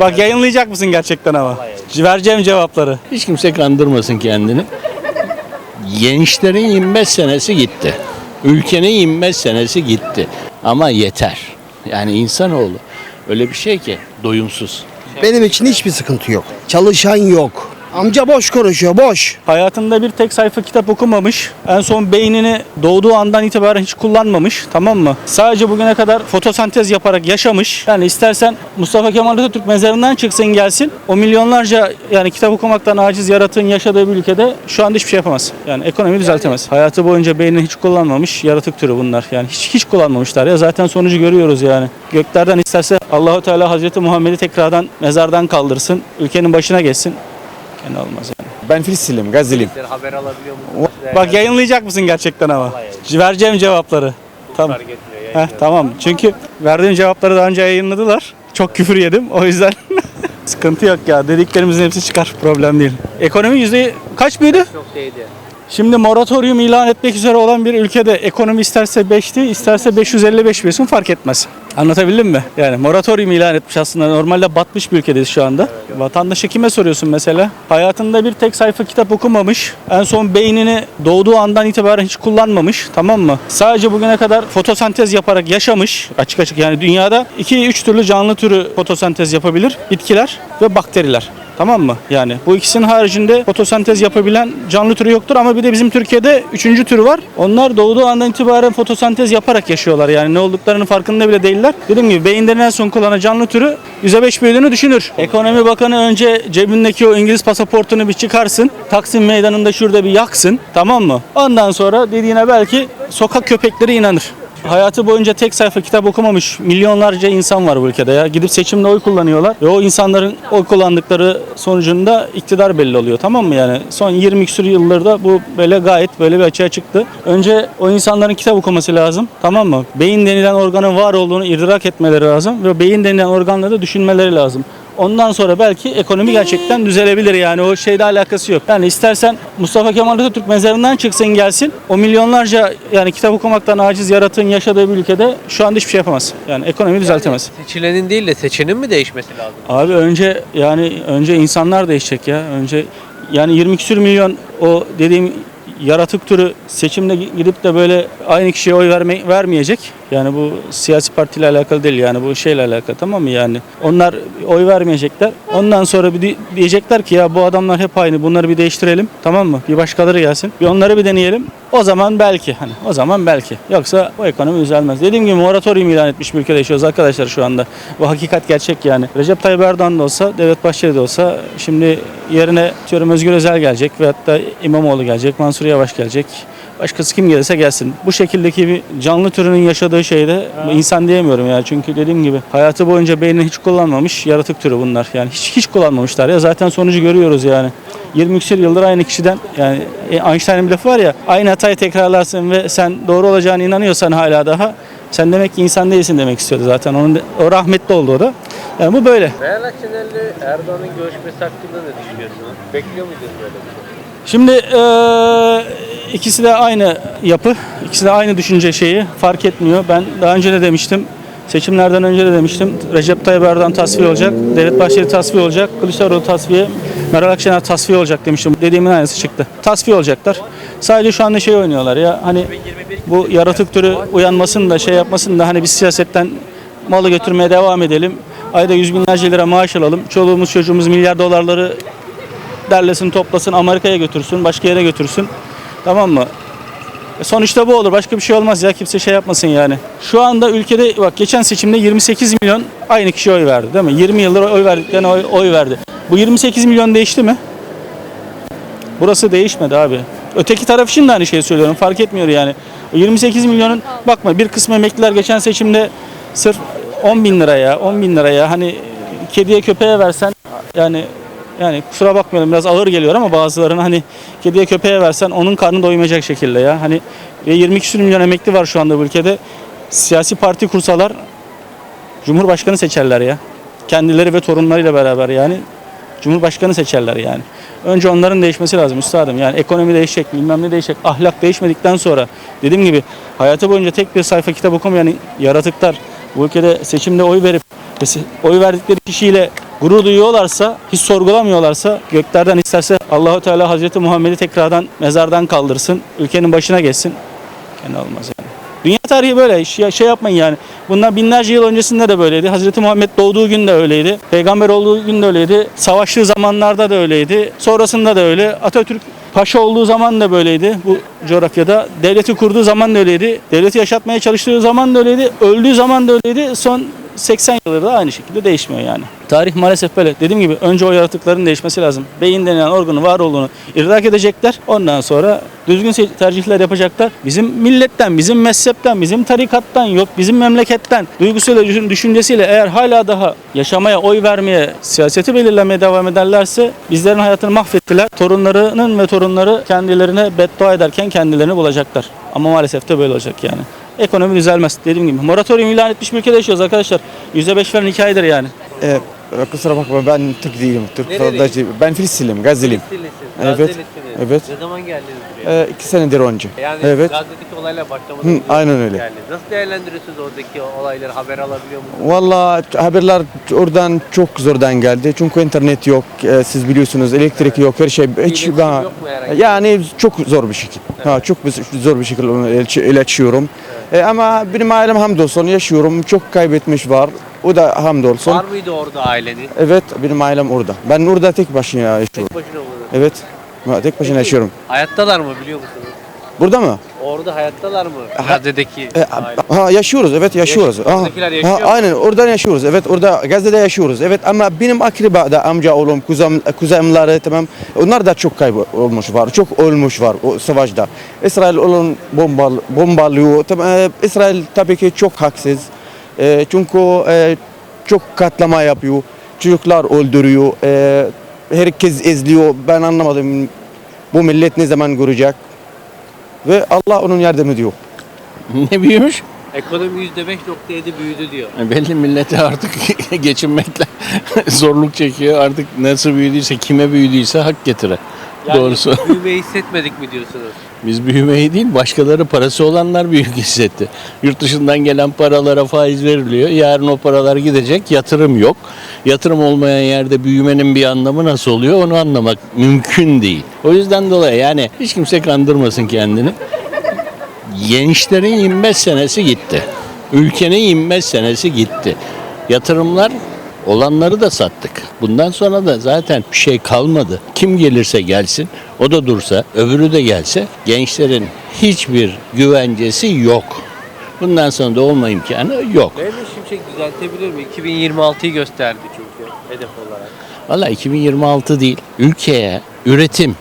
Bak yayınlayacak mısın gerçekten ama? Vereceğim cevapları. Hiç kimse kandırmasın kendini. Gençlerin 25 senesi gitti. Ülkenin 25 senesi gitti. Ama yeter. Yani insanoğlu öyle bir şey ki doyumsuz. Benim için hiçbir sıkıntı yok. Çalışan yok. Amca boş konuşuyor, boş. Hayatında bir tek sayfa kitap okumamış. En son beynini doğduğu andan itibaren hiç kullanmamış. Tamam mı? Sadece bugüne kadar fotosentez yaparak yaşamış. Yani istersen Mustafa Kemal Atatürk mezarından çıksın gelsin. O milyonlarca yani kitap okumaktan aciz yaratığın yaşadığı bir ülkede şu anda hiçbir şey yapamaz. Yani ekonomi düzeltemez. Hayatı boyunca beynini hiç kullanmamış yaratık türü bunlar. Yani hiç hiç kullanmamışlar ya. Zaten sonucu görüyoruz yani. Göklerden isterse Allahu Teala Hazreti Muhammed'i tekrardan mezardan kaldırsın. Ülkenin başına geçsin. Yani olmaz yani. Ben Filistinliyim, Gazze'liyim. haber alabiliyor musunuz? Bak yayınlayacak mısın gerçekten ama? Vereceğim cevapları. Tamam. Heh, tamam. Çünkü verdiğim cevapları daha önce yayınladılar. Çok küfür yedim. O yüzden sıkıntı yok ya. Dediklerimizin hepsi çıkar. Problem değil. Ekonomi yüzde kaç büyüdü? Çok değdi. Şimdi moratorium ilan etmek üzere olan bir ülkede ekonomi isterse 5'ti, isterse 555 büyüsün fark etmez. Anlatabildim mi? Yani moratorium ilan etmiş aslında. Normalde batmış bir ülkedeyiz şu anda. Vatandaşa kime soruyorsun mesela? Hayatında bir tek sayfa kitap okumamış. En son beynini doğduğu andan itibaren hiç kullanmamış. Tamam mı? Sadece bugüne kadar fotosentez yaparak yaşamış. Açık açık yani dünyada 2-3 türlü canlı türü fotosentez yapabilir. Bitkiler ve bakteriler. Tamam mı? Yani bu ikisinin haricinde fotosentez yapabilen canlı türü yoktur ama bir de bizim Türkiye'de üçüncü türü var. Onlar doğduğu andan itibaren fotosentez yaparak yaşıyorlar. Yani ne olduklarının farkında bile değiller. Dediğim gibi beyinlerin en son kullanan canlı türü %5 büyüdüğünü düşünür. Ekonomi Bakanı önce cebindeki o İngiliz pasaportunu bir çıkarsın. Taksim meydanında şurada bir yaksın. Tamam mı? Ondan sonra dediğine belki sokak köpekleri inanır. Hayatı boyunca tek sayfa kitap okumamış milyonlarca insan var bu ülkede ya. Gidip seçimde oy kullanıyorlar ve o insanların oy kullandıkları sonucunda iktidar belli oluyor tamam mı yani? Son 20 küsur yıllarda bu böyle gayet böyle bir açığa çıktı. Önce o insanların kitap okuması lazım tamam mı? Beyin denilen organın var olduğunu idrak etmeleri lazım ve beyin denilen organla da düşünmeleri lazım. Ondan sonra belki ekonomi gerçekten düzelebilir yani o şeyle alakası yok. Yani istersen Mustafa Kemal Atatürk mezarından çıksın gelsin. O milyonlarca yani kitap okumaktan aciz yaratığın yaşadığı bir ülkede şu anda hiçbir şey yapamaz. Yani ekonomi düzeltemez. Seçilenin değil de seçenin mi değişmesi lazım? Abi önce yani önce insanlar değişecek ya. Önce yani 20 küsür milyon o dediğim yaratık türü seçimde gidip de böyle aynı kişiye oy verme, vermeyecek. Yani bu siyasi partiyle alakalı değil yani bu şeyle alakalı tamam mı yani? Onlar oy vermeyecekler. Ondan sonra bir di- diyecekler ki ya bu adamlar hep aynı bunları bir değiştirelim tamam mı? Bir başkaları gelsin. Bir onları bir deneyelim. O zaman belki hani o zaman belki. Yoksa bu ekonomi düzelmez. Dediğim gibi moratorium ilan etmiş bir ülkede yaşıyoruz arkadaşlar şu anda. Bu hakikat gerçek yani. Recep Tayyip Erdoğan da olsa, Devlet Bahçeli de olsa şimdi yerine diyorum Özgür Özel gelecek veyahut da İmamoğlu gelecek, Mansur Yavaş gelecek. Başkası kim gelirse gelsin. Bu şekildeki bir canlı türünün yaşadığı şeyde insan diyemiyorum ya. Çünkü dediğim gibi hayatı boyunca beynini hiç kullanmamış yaratık türü bunlar. Yani hiç hiç kullanmamışlar ya. Zaten sonucu görüyoruz yani. 20 küsur yıldır aynı kişiden yani e, Einstein'ın bir lafı var ya aynı hatayı tekrarlarsın ve sen doğru olacağına inanıyorsan hala daha sen demek ki insan değilsin demek istiyordu zaten. Onun de- o rahmetli oldu o da. Yani bu böyle. Meral Akşener'le Erdoğan'ın görüşmesi hakkında ne düşünüyorsunuz? Bekliyor muydunuz böyle bir? Şimdi eee, ikisi de aynı yapı, ikisi de aynı düşünce şeyi fark etmiyor. Ben daha önce de demiştim, seçimlerden önce de demiştim. Recep Tayyip Erdoğan tasfiye olacak, Devlet Bahçeli tasfiye olacak, Kılıçdaroğlu tasfiye, Meral Akşener tasfiye olacak demiştim. Dediğimin aynısı çıktı. Tasfiye olacaklar. Sadece şu anda şey oynuyorlar ya hani bu yaratık türü uyanmasın da şey yapmasın da hani biz siyasetten malı götürmeye devam edelim. Ayda yüz binlerce lira maaş alalım. Çoluğumuz çocuğumuz milyar dolarları derlesin toplasın Amerika'ya götürsün başka yere götürsün tamam mı? E Sonuçta bu olur başka bir şey olmaz ya kimse şey yapmasın yani. Şu anda ülkede bak geçen seçimde 28 milyon aynı kişi oy verdi değil mi? 20 yıldır oy verdiklerine oy, oy verdi. Bu 28 milyon değişti mi? Burası değişmedi abi. Öteki taraf için de aynı şeyi söylüyorum fark etmiyor yani. O 28 milyonun bakma bir kısmı emekliler geçen seçimde sırf 10 bin liraya 10 bin liraya hani kediye köpeğe versen yani yani kusura bakmayalım biraz ağır geliyor ama bazılarına hani kediye köpeğe versen onun karnı doymayacak şekilde ya. Hani ve 20 küsur milyon emekli var şu anda bu ülkede. Siyasi parti kursalar Cumhurbaşkanı seçerler ya. Kendileri ve torunlarıyla beraber yani Cumhurbaşkanı seçerler yani. Önce onların değişmesi lazım üstadım. Yani ekonomi değişecek, bilmem ne değişecek. Ahlak değişmedikten sonra dediğim gibi hayatı boyunca tek bir sayfa kitap okumayan yaratıklar bu ülkede seçimde oy verip oy verdikleri kişiyle gurur duyuyorlarsa, hiç sorgulamıyorlarsa göklerden isterse Allahu Teala Hazreti Muhammed'i tekrardan mezardan kaldırsın, ülkenin başına geçsin. Yani olmaz yani. Dünya tarihi böyle. Şey, şey yapmayın yani. Bundan binlerce yıl öncesinde de böyleydi. Hazreti Muhammed doğduğu gün de öyleydi. Peygamber olduğu gün de öyleydi. Savaştığı zamanlarda da öyleydi. Sonrasında da öyle. Atatürk paşa olduğu zaman da böyleydi bu coğrafyada. Devleti kurduğu zaman da öyleydi. Devleti yaşatmaya çalıştığı zaman da öyleydi. Öldüğü zaman da öyleydi. Son 80 yıldır da aynı şekilde değişmiyor yani. Tarih maalesef böyle. Dediğim gibi önce o yaratıkların değişmesi lazım. Beyin denilen organın var olduğunu idrak edecekler. Ondan sonra düzgün tercihler yapacaklar. Bizim milletten, bizim mezhepten, bizim tarikattan yok, bizim memleketten duygusuyla, düşün- düşüncesiyle eğer hala daha yaşamaya, oy vermeye, siyaseti belirlemeye devam ederlerse bizlerin hayatını mahvettiler. Torunlarının ve torunları kendilerine beddua ederken kendilerini bulacaklar. Ama maalesef de böyle olacak yani. Ekonomi düzelmez dediğim gibi. Moratorium ilan etmiş bir ülkede yaşıyoruz arkadaşlar. %5 falan hikayedir yani. Ee, kusura bakma ben Türk değilim. Türk Nereli? vatandaşı- Ben Filistinliyim, Gazze'liyim. Filistinlisin, Evet, Gazetelisiniz. evet. Ne zaman geldiniz buraya? Ee, iki senedir önce. Yani evet. Gazze'deki olayla başlamadan Hı, önce aynen öyle. geldiniz. Nasıl değerlendiriyorsunuz oradaki olayları? Haber alabiliyor musunuz? Valla haberler oradan çok zordan geldi. Çünkü internet yok, ee, siz biliyorsunuz elektrik yok, her şey. Hiç, İletişim ben- yok mu herhangi? yani çok zor bir şekilde. Ha, çok bir- zor bir şekilde iletişiyorum. Ee, ama benim ailem hamdolsun yaşıyorum. Çok kaybetmiş var. O da hamdolsun. Var mıydı orada aileniz? Evet benim ailem orada. Ben orada tek başına yaşıyorum. Tek başına mı? Evet. Tek başına Peki, yaşıyorum. Hayattalar mı biliyor musunuz? Burada mı? Orada hayattalar mı? Gazze'deki E, aile. ha yaşıyoruz evet yaşıyoruz. Yaş- oradakiler yaşıyor ha, aynen oradan yaşıyoruz. Evet orada Gazze'de yaşıyoruz. Evet ama benim akraba da amca oğlum, kuzem, kuzenleri tamam. Onlar da çok kaybolmuş var. Çok ölmüş var o savaşta. İsrail onun bombal, bombalıyor. Tamam, e, İsrail tabii ki çok haksız. E, çünkü e, çok katlama yapıyor. Çocuklar öldürüyor. E, herkes izliyor. Ben anlamadım. Bu millet ne zaman görecek? Ve Allah onun yardım ediyor. ne büyümüş? Ekonomi %5.7 büyüdü diyor. E, Belli millete artık geçinmekle zorluk çekiyor. Artık nasıl büyüdüyse, kime büyüdüyse hak getire. Yani Doğrusu. büyümeyi hissetmedik mi diyorsunuz? Biz büyümeyi değil, başkaları parası olanlar büyük hissetti. Yurt dışından gelen paralara faiz veriliyor. Yarın o paralar gidecek, yatırım yok. Yatırım olmayan yerde büyümenin bir anlamı nasıl oluyor onu anlamak mümkün değil. O yüzden dolayı yani hiç kimse kandırmasın kendini. Gençlerin 25 senesi gitti. Ülkenin 25 senesi gitti. Yatırımlar olanları da sattık. Bundan sonra da zaten bir şey kalmadı. Kim gelirse gelsin, o da dursa, öbürü de gelse gençlerin hiçbir güvencesi yok. Bundan sonra da olma imkanı yok. Mehmet Şimşek düzeltebilir mi? 2026'yı gösterdi çünkü hedef olarak. Valla 2026 değil. Ülkeye üretim,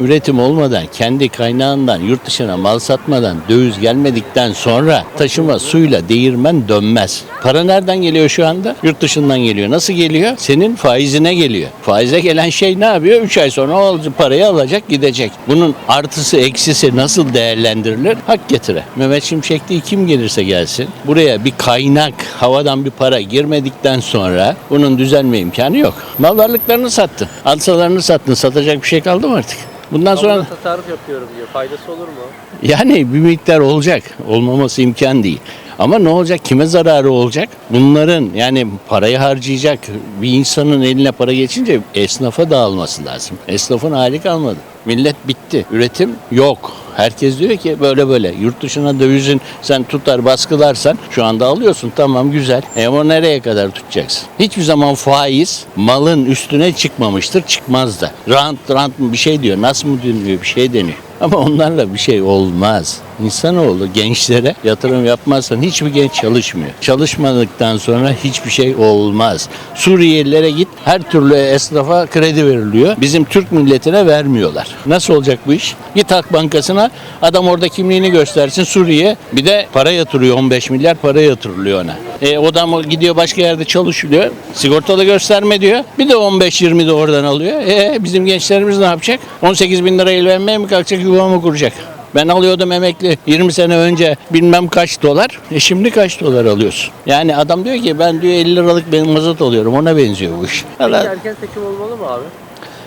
üretim olmadan, kendi kaynağından yurt dışına mal satmadan, döviz gelmedikten sonra taşıma suyla değirmen dönmez. Para nereden geliyor şu anda? Yurt dışından geliyor. Nasıl geliyor? Senin faizine geliyor. Faize gelen şey ne yapıyor? 3 ay sonra o parayı alacak gidecek. Bunun artısı eksisi nasıl değerlendirilir? Hak getire. Mehmet Şimşek değil kim gelirse gelsin. Buraya bir kaynak, havadan bir para girmedikten sonra bunun düzelme imkanı yok. Mal varlıklarını sattın. Alsalarını sattın. Satacak bir şey kaldı mı artık? Bundan sonra tasarruf yapıyorum diyor. Faydası olur mu? yani bir miktar olacak. Olmaması imkan değil. Ama ne olacak? Kime zararı olacak? Bunların yani parayı harcayacak bir insanın eline para geçince esnafa dağılması lazım. Esnafın hali kalmadı. Millet bitti. Üretim yok. Herkes diyor ki böyle böyle yurt dışına dövizin sen tutar baskılarsan şu anda alıyorsun tamam güzel. E ama nereye kadar tutacaksın? Hiçbir zaman faiz malın üstüne çıkmamıştır çıkmaz da. Rant rant mı bir şey diyor nasıl mı deniyor bir şey deniyor. Ama onlarla bir şey olmaz. İnsanoğlu gençlere yatırım yapmazsan hiçbir genç çalışmıyor. Çalışmadıktan sonra hiçbir şey olmaz. Suriyelilere git her türlü esnafa kredi veriliyor. Bizim Türk milletine vermiyorlar. Nasıl olacak bu iş? Git Halk Bankası'na adam orada kimliğini göstersin Suriye. Bir de para yatırıyor 15 milyar para yatırılıyor ona. E, o adam gidiyor başka yerde çalışıyor. Sigortalı gösterme diyor. Bir de 15-20 de oradan alıyor. E, bizim gençlerimiz ne yapacak? 18 bin lira evlenmeye mi kalkacak yuvamı kuracak? Ben alıyordum emekli 20 sene önce bilmem kaç dolar. E şimdi kaç dolar alıyorsun? Yani adam diyor ki ben diyor 50 liralık benim mazot alıyorum. Ona benziyor bu iş. Peki Valla erken seçim olmalı mı abi?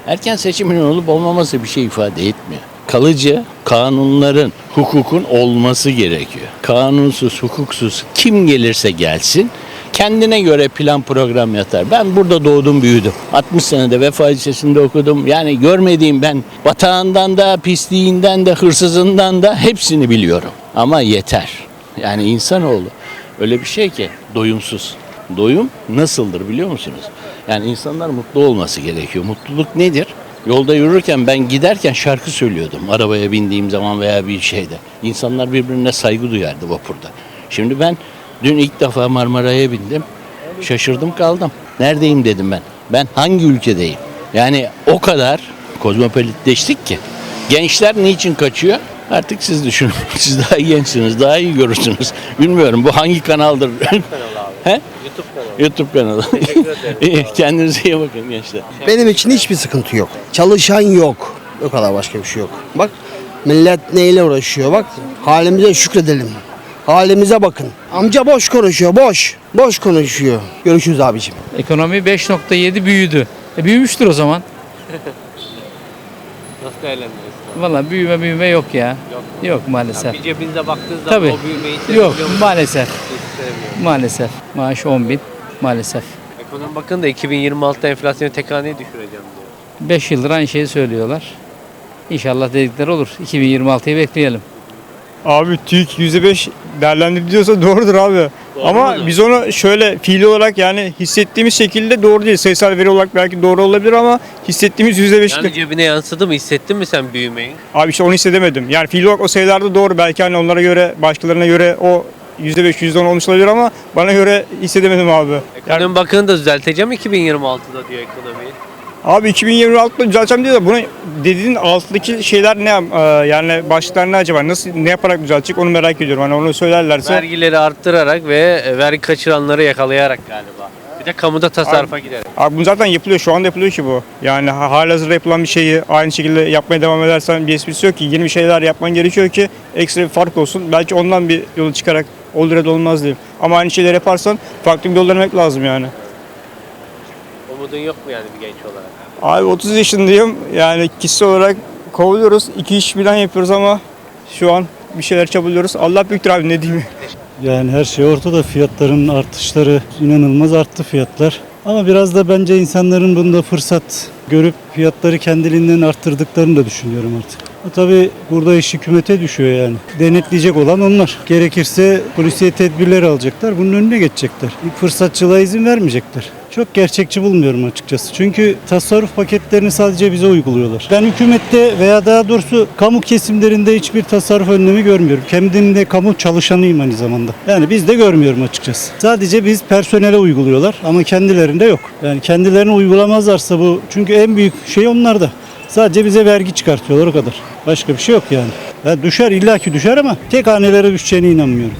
erken seçimin olup olmaması bir şey ifade etmiyor. Kalıcı kanunların, hukukun olması gerekiyor. Kanunsuz, hukuksuz kim gelirse gelsin kendine göre plan program yatar. Ben burada doğdum büyüdüm. 60 senede Vefa Lisesi'nde okudum. Yani görmediğim ben batağından da pisliğinden de hırsızından da hepsini biliyorum. Ama yeter. Yani insanoğlu öyle bir şey ki doyumsuz. Doyum nasıldır biliyor musunuz? Yani insanlar mutlu olması gerekiyor. Mutluluk nedir? Yolda yürürken ben giderken şarkı söylüyordum. Arabaya bindiğim zaman veya bir şeyde. İnsanlar birbirine saygı duyardı vapurda. Şimdi ben dün ilk defa Marmara'ya bindim. Şaşırdım kaldım. Neredeyim dedim ben. Ben hangi ülkedeyim? Yani o kadar kozmopolitleştik ki. Gençler niçin kaçıyor? Artık siz düşünün. Siz daha gençsiniz, daha iyi görürsünüz. Bilmiyorum bu hangi kanaldır? He? YouTube kanalı. YouTube kanalı. İyi, Kendinize iyi bakın gençler. Benim için hiçbir sıkıntı yok. Çalışan yok. O kadar başka bir şey yok. Bak millet neyle uğraşıyor bak. Halimize şükredelim. Halimize bakın. Amca boş konuşuyor boş. Boş konuşuyor. Görüşürüz abicim. Ekonomi 5.7 büyüdü. E büyümüştür o zaman. Nasıl değerlendiriyorsun? Valla büyüme büyüme yok ya. Yok, maalesef. Bir cebinize baktığınız zaman Tabii. o büyümeyi Yok hissedebiliyor musunuz? maalesef. Maalesef. Maaş 10 bin. Maalesef. Ekonomi bakın da 2026'da enflasyonu tek haneye düşüreceğim diyor. 5 yıldır aynı şeyi söylüyorlar. İnşallah dedikleri olur. 2026'yı bekleyelim. Abi TÜİK %5 değerlendiriliyorsa doğrudur abi. Ama biz onu şöyle fiili olarak yani hissettiğimiz şekilde doğru değil. Sayısal veri olarak belki doğru olabilir ama hissettiğimiz %5 Yani cebine yansıdı mı? Hissettin mi sen büyümeyi? Abi işte onu hissedemedim. Yani fiili olarak o sayılarda doğru. Belki hani onlara göre başkalarına göre o %5 %10 olmuş olabilir ama bana göre hissedemedim abi. Yani, Ekonomi Bakanı da düzelteceğim 2026'da diyor ekonomiyi. Abi 2026'da düzelteceğim diyor da bunu dediğin altındaki şeyler ne Ee, yani başlıklar ne acaba? Nasıl ne yaparak düzeltecek onu merak ediyorum. Hani onu söylerlerse. Vergileri arttırarak ve vergi kaçıranları yakalayarak galiba. Bir de kamuda tasarrufa giderek. Abi bu zaten yapılıyor. Şu anda yapılıyor ki bu. Yani ha- halihazırda yapılan bir şeyi aynı şekilde yapmaya devam edersen bir esprisi yok ki. Yeni bir şeyler yapman gerekiyor ki ekstra bir fark olsun. Belki ondan bir yolu çıkarak olur ya da olmaz diyeyim. Ama aynı şeyleri yaparsan farklı bir yol denemek lazım yani. Umudun yok mu yani bir genç olarak? Abi 30 yaşındayım. Yani kişisel olarak kovuluyoruz. İki iş birden yapıyoruz ama şu an bir şeyler çabalıyoruz. Allah büyüktür abi ne diyeyim. Yani her şey ortada fiyatların artışları inanılmaz arttı fiyatlar. Ama biraz da bence insanların bunda fırsat görüp fiyatları kendiliğinden arttırdıklarını da düşünüyorum artık. Tabii burada iş hükümete düşüyor yani. Denetleyecek olan onlar. Gerekirse polisiye tedbirler alacaklar. Bunun önüne geçecekler. Fırsatçılığa izin vermeyecekler. Çok gerçekçi bulmuyorum açıkçası. Çünkü tasarruf paketlerini sadece bize uyguluyorlar. Ben hükümette veya daha doğrusu kamu kesimlerinde hiçbir tasarruf önlemi görmüyorum. Kendim de kamu çalışanıyım aynı zamanda. Yani biz de görmüyorum açıkçası. Sadece biz personele uyguluyorlar ama kendilerinde yok. Yani kendilerine uygulamazlarsa bu çünkü en büyük şey onlarda. Sadece bize vergi çıkartıyorlar o kadar. Başka bir şey yok yani. Ya düşer illaki düşer ama tek hanelere düşeceğine inanmıyorum.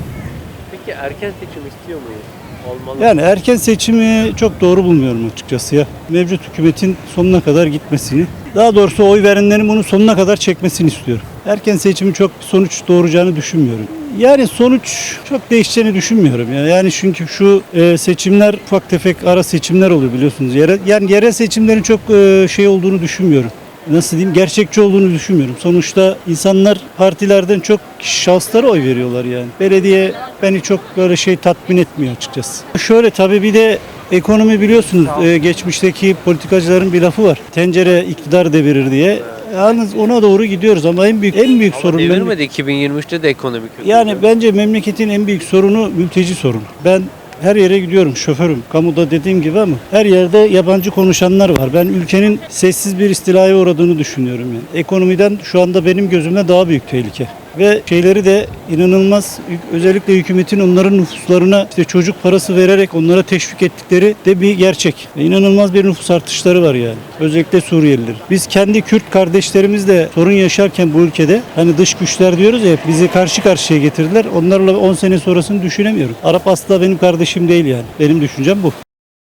Peki erken seçim istiyor muyuz? Olmalı. Yani erken seçimi çok doğru bulmuyorum açıkçası ya. Mevcut hükümetin sonuna kadar gitmesini, daha doğrusu oy verenlerin bunu sonuna kadar çekmesini istiyorum. Erken seçimin çok sonuç doğuracağını düşünmüyorum. Yani sonuç çok değişeceğini düşünmüyorum ya. Yani çünkü şu e, seçimler ufak tefek ara seçimler oluyor biliyorsunuz. Yere, yani yerel seçimlerin çok e, şey olduğunu düşünmüyorum nasıl diyeyim gerçekçi olduğunu düşünmüyorum. Sonuçta insanlar partilerden çok şahıslara oy veriyorlar yani. Belediye beni çok böyle şey tatmin etmiyor açıkçası. Şöyle tabii bir de ekonomi biliyorsunuz e, geçmişteki politikacıların bir lafı var. Tencere iktidar devirir diye. Yalnız ona doğru gidiyoruz ama en büyük en büyük Ama sorun benim- devirmedi 2023'te de ekonomi kötü. yani bence memleketin en büyük sorunu mülteci sorunu. Ben her yere gidiyorum şoförüm. Kamuda dediğim gibi ama her yerde yabancı konuşanlar var. Ben ülkenin sessiz bir istilaya uğradığını düşünüyorum yani. Ekonomiden şu anda benim gözümde daha büyük tehlike. Ve şeyleri de inanılmaz özellikle hükümetin onların nüfuslarına işte çocuk parası vererek onlara teşvik ettikleri de bir gerçek. Ve inanılmaz bir nüfus artışları var yani. Özellikle Suriyeliler. Biz kendi Kürt kardeşlerimizle sorun yaşarken bu ülkede hani dış güçler diyoruz ya bizi karşı karşıya getirdiler. Onlarla 10 sene sonrasını düşünemiyorum. Arap asla benim kardeşim değil yani. Benim düşüncem bu.